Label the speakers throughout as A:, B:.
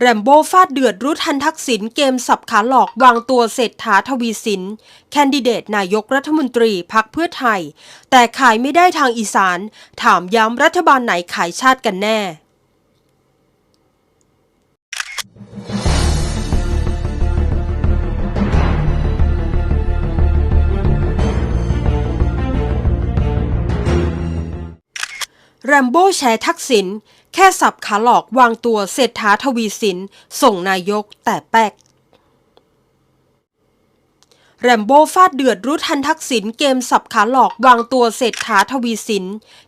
A: แรมโบ้ฟาดเดือดรู้ทันทักษิณเกมสับขาหลอกวางตัวเศรษฐาทวีสิน แคนดิเดตนายกรัฐมนตรีพักเพื่อไทย แต่ขายไม่ได้ทางอีสาน ถามย้ำรัฐบาลไหนขายชาติกันแน่แรมโบ้แชร์ทักษิณ แค่สับขาหลอกวางตัวเศรษฐาทวีสิน ส่งนายกแต่แป๊กแรมโบ้ฟาดเดือดรู้ทันทักษิณเกมสับขาหลอกวางตัวเศรษฐาทวีสิน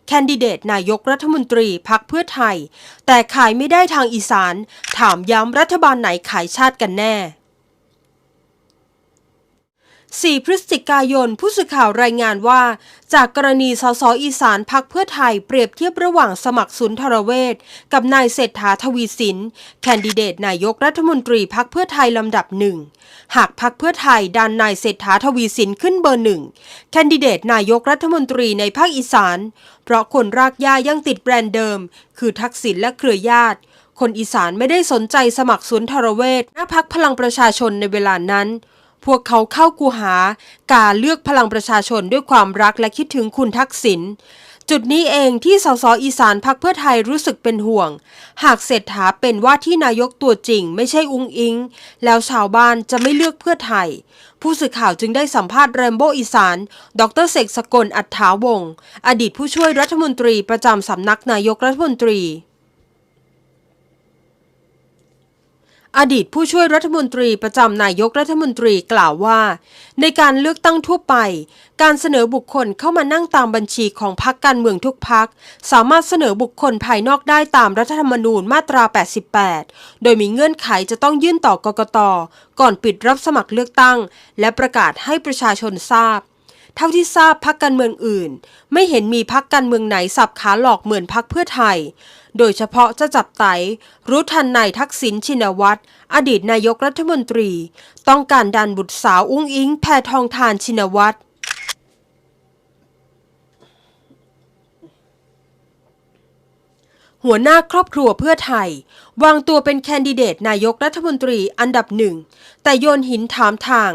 A: แคนดิเดตนายกรัฐมนตรีพักเพื่อไทย แต่ขายไม่ได้ทางอีสาน ถามย้ำรัฐบาลไหนขายชาติกันแน่ 4 พฤศจิกายน ผู้สื่อข่าวรายงานว่า จากกรณีสสอีสานพักเพื่อไทยเปรียบเทียบระหว่างสมัครสุนทรเวชกับนายเศรษฐาทวีสิน แคนดิเดตนายกรัฐมนตรีพักเพื่อไทยลำดับหนึ่ง หากพักเพื่อไทยดันนายเศรษฐาทวีสินขึ้นเบอร์หนึ่ง แคนดิเดตนายกรัฐมนตรีในภาคอีสาน เพราะคนรากหญ้ายังติดแบรนด์เดิม คือทักษิณและเครือญาติคนอีสานไม่ได้สนใจสมัครสุนทรเวชหน้าพักพลังประชาชนในเวลานั้น พวกเขาเข้ากูหาการเลือกพลังประชาชนด้วยความรักและคิดถึงคุณทักษิณจุดนี้เองที่สสอีสานพักเพื่อไทยรู้สึกเป็นห่วง หากเศรษฐาเป็นว่าที่นายกตัวจริงไม่ใช่อุงอิง แล้วชาวบ้านจะไม่เลือกเพื่อไทย ผู้สื่อข่าวจึงได้สัมภาษณ์แรมโบ้อีสาน ดรเสกสกลอัฏฐาวงศ์อดีตผู้ช่วยรัฐมนตรีประจำสำนักนายกรัฐมนตรี อดีตผู้ช่วยรัฐมนตรีประจำนายกรัฐมนตรีกล่าวว่า ในการเลือกตั้งทั่วไป การเสนอบุคคลเข้ามานั่งตามบัญชีของพรรคการเมืองทุกพรรคสามารถเสนอบุคคลภายนอกได้ตามรัฐธรรมนูญมาตรา 88 โดยมีเงื่อนไขจะต้องยื่นต่อกกตก่อนปิดรับสมัครเลือกตั้ง และประกาศให้ประชาชนทราบ เท่าที่ทราบพักการเมืองอื่น ไม่เห็นมีพักการเมืองไหนสับขาหลอกเหมือนพักเพื่อไทย โดยเฉพาะจะจับไตรู้ทันนายทักษิณชินวัตรอดีตนายกรัฐมนตรี ต้องการดันบุตรสาวอุ้งอิงแพทองทานชินวัตร หัวหน้าครอบครัวเพื่อไทย วางตัวเป็นแคนดิเดตนายกรัฐมนตรีอันดับหนึ่ง แต่โยนหินถามทาง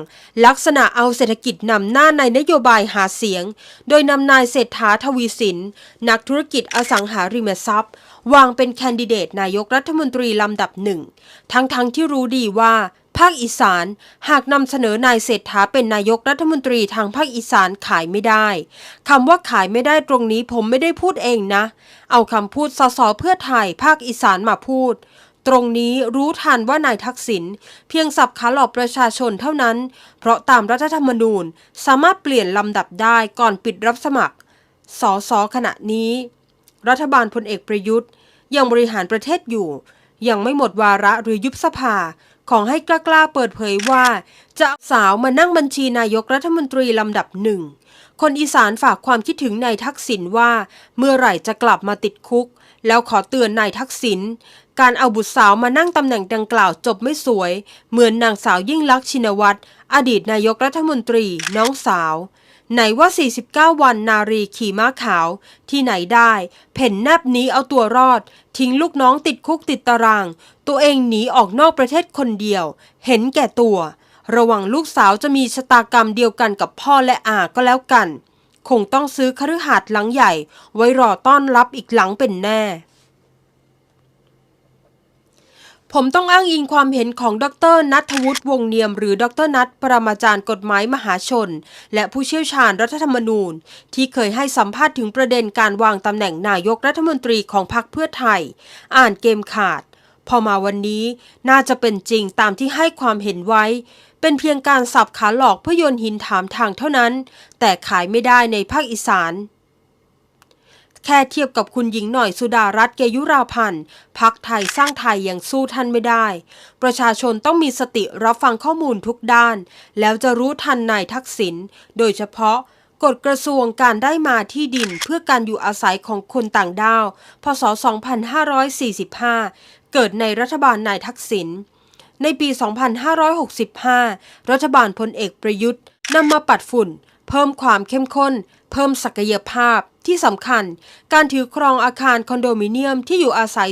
A: ลักษณะเอาเศรษฐกิจนำหน้าในนโยบายหาเสียง โดยนำนายเศรษฐาทวีสิน นักธุรกิจอสังหาริมทรัพย์ วางเป็นแคนดิเดตนายกรัฐมนตรีลำดับหนึ่ง ทั้งๆทที่รู้ดีว่า ภาคอีสาน หากนำเสนอนายเศรษฐาเป็นนายกรัฐมนตรีทางภาคอีสานขายไม่ได้คำว่าขายไม่ได้ตรงนี้ผมไม่ได้พูดเองนะ เอาคำพูดสสเพื่อไทยภาคอีสานมาพูด ตรงนี้รู้ทันว่านายทักษิณเพียงสับขาหลอกประชาชนเท่านั้น เพราะตามรัฐธรรมนูญสามารถเปลี่ยนลำดับได้ก่อนปิดรับสมัครสสขณะนี้ รัฐบาลพลเอกประยุทธ์ยังบริหารประเทศอยู่ ยังไม่หมดวาระหรือยุบสภา ของให้กล้าๆเปิดเผยว่า จะสาวมานั่งบัญชีนายกรัฐมนตรีลำดับหนึ่ง คนอีสานฝากความคิดถึงนายทักษิณว่า เมื่อไหร่จะกลับมาติดคุก แล้วขอเตือนนายทักษิณการเอาบุตรสาวมานั่งตำแหน่งดังกล่าวจบไม่สวย เหมือนนางสาวยิ่งลักษณ์ชินวัตรอดีตนายกรัฐมนตรี น้องสาว ไหนว่า 49 วันนารีขี่ม้าขาว ที่ไหนได้ เพ่นแนบหนี้เอาตัวรอด ทิ้งลูกน้องติดคุกติดตาราง ตัวเองหนีออกนอกประเทศคนเดียว เห็นแก่ตัว ระวังลูกสาวจะมีชะตากรรมเดียวกันกับพ่อและอาก็แล้วกัน คงต้องซื้อคฤหาสน์หลังใหญ่ ไว้รอต้อนรับอีกหลังเป็นแน่ ผมต้องอ้างอิงความเห็นของดรนัทวุฒิวงเนียม หรือดรนัทปรมาจารย์กฎหมายมหาชน และผู้เชี่ยวชาญรัฐธรรมนูญ ที่เคยให้สัมภาษณ์ถึงประเด็นการวางตำแหน่งนายกรัฐมนตรีของพรรคเพื่อไทย อ่านเกมขาด พอมาวันนี้น่าจะเป็นจริงตามที่ให้ความเห็นไว้ เป็นเพียงการสับขาหลอกเพื่อโยนหินถามทางเท่านั้น แต่ขายไม่ได้ในภาคอีสาน แค่เทียบกับคุณหญิงหน่อยสุดารัตน์เกยุราพันธ์พักไทยสร้างไทยยังสู้ท่านไม่ได้ ประชาชนต้องมีสติรับฟังข้อมูลทุกด้าน แล้วจะรู้ทันนายทักษิณโดยเฉพาะกฎกระทรวงการได้มาที่ดินเพื่อการอยู่อาศัยของคนต่างด้าว พศ 2545 เกิดในรัฐบาลนายทักษิณ ในปี 2565 รัฐบาลพลเอกประยุทธ์นำมาปัดฝุ่น เพิ่มความเข้มข้น เพิ่มศักยภาพที่สำคัญ การถือครองอาคารคอนโดมิเนียมที่อยู่อาศัย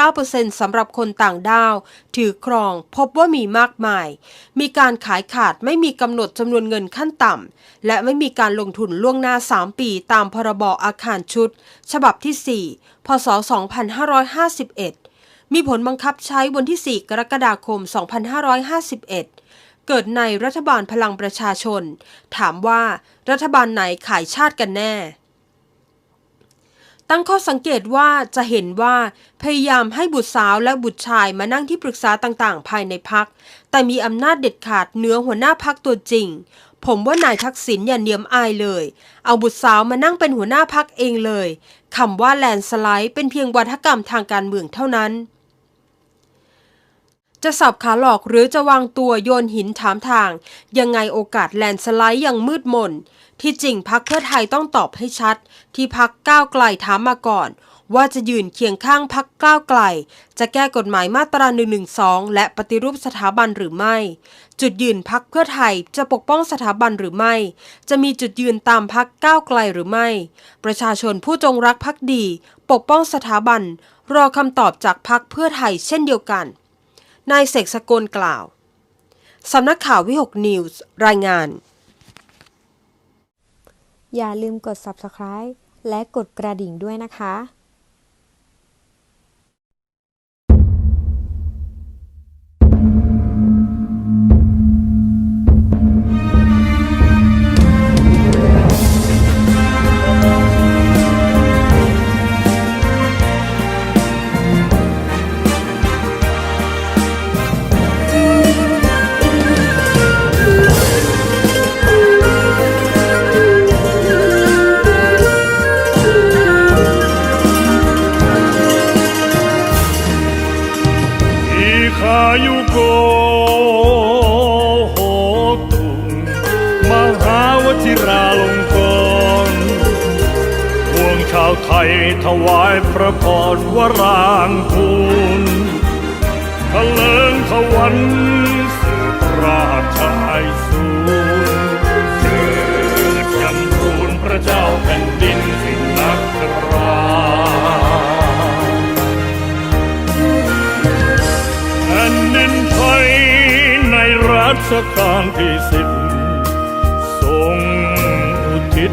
A: 49%สำหรับคนต่างด้าว ถือครองพบว่ามีมากมาย มีการขายขาดไม่มีกำหนดจำนวนเงินขั้นต่ำ และไม่มีการลงทุนล่วงหน้า 3 ปีตามพรบอาคารชุด ฉบับที่ 4 พศ 2551 มีผลบังคับใช้วันที่ 4 กรกฎาคม 2551 เกิดในรัฐบาลพลังประชาชน ถามว่ารัฐบาลไหนขายชาติกันแน่ ตั้งข้อสังเกตว่าจะเห็นว่าพยายามให้บุตรสาวและบุตรชายมานั่งที่ปรึกษาต่างๆ ภายในพัก แต่มีอำนาจเด็ดขาดเหนือหัวหน้าพักตัวจริง ผมว่านายทักษิณอย่าเนียมอายเลย เอาบุตรสาวมานั่งเป็นหัวหน้าพักเองเลยคำว่าแลนสไลด์เป็นเพียงวัฒกรรมทางการเมืองเท่านั้น จะสับขาหลอกหรือจะวางตัวโยนหินถามทาง ยังไงโอกาสแลนสไลด์ยังมืดมน ที่จริงพักเพื่อไทยต้องตอบให้ชัด ที่พักก้าวไกลถามมาก่อน ว่าจะยืนเคียงข้างพักก้าวไกล จะแก้กฎหมายมาตรา1นึและปฏิรูปสถาบันหรือไม่ จุดยืนพักเพื่อไทยจะปกป้องสถาบันหรือไม่ จะมีจุดยืนตามพักก้าวไกลหรือไม่ ประชาชนผู้จงรักภักดี ปกป้องสถาบัน รอคำตอบจากพักเพื่อไทยเช่นเดียวกัน นายเสกสกลกล่าว สำนักข่าววิหกนิวส์รายงาน
B: อย่าลืมกด subscribe และกดกระดิ่งด้วยนะคะ
C: ถวายพระพรวรางคูณทะเลิงทวันสืบราชไอสูรเจิดยำทูลพระเจ้าแผ่นดินสิ่งนักราแผ่นดินไทยในรัชกาลที่สิบทรงอุทิศ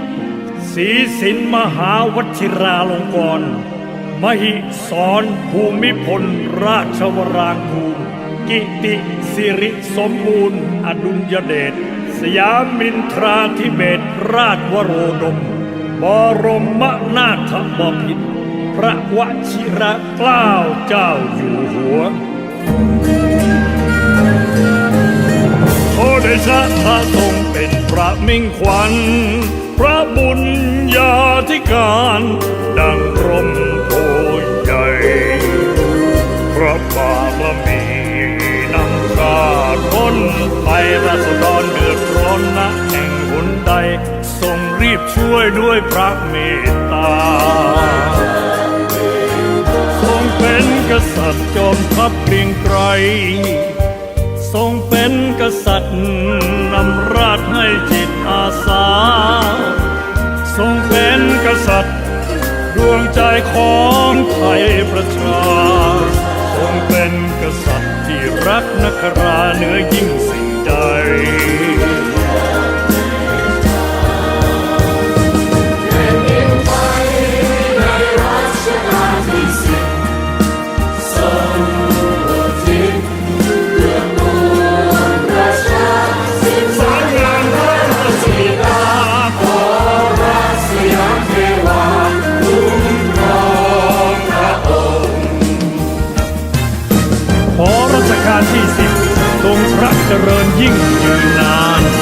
C: ศีสินมหาวชิราลงกรณมหิสรภูมิพล ราชวรางคูลกิติสิริสมบูรณ์ อดุลยเดช สยามินทราธิเบศราชวโรดม บรมนาถบพิตรพระวชิระเกล้าเจ้าอยู่หัวขอได้ชาพระทรงเป็นพระมิ่งขวัญ พระบุญญาธิการดังร่มโพใหญ่พระบารมีนำชาล้นไปราษฎรเดือดร้อนนะแห่งหนใดทรงรีบช่วยด้วยพระเมตตาทรงเป็นกษัตริย์จอมทัพเกรียงไกรทรงเป็นกษัตริย์นำราชให้จิตอาสา สัตย์ดวงใจของไทยประชาทรงเป็นกษัตริย์ที่รักนักราเหนือยิ่งสิ่งใด เจริญยิ่งยืนนาน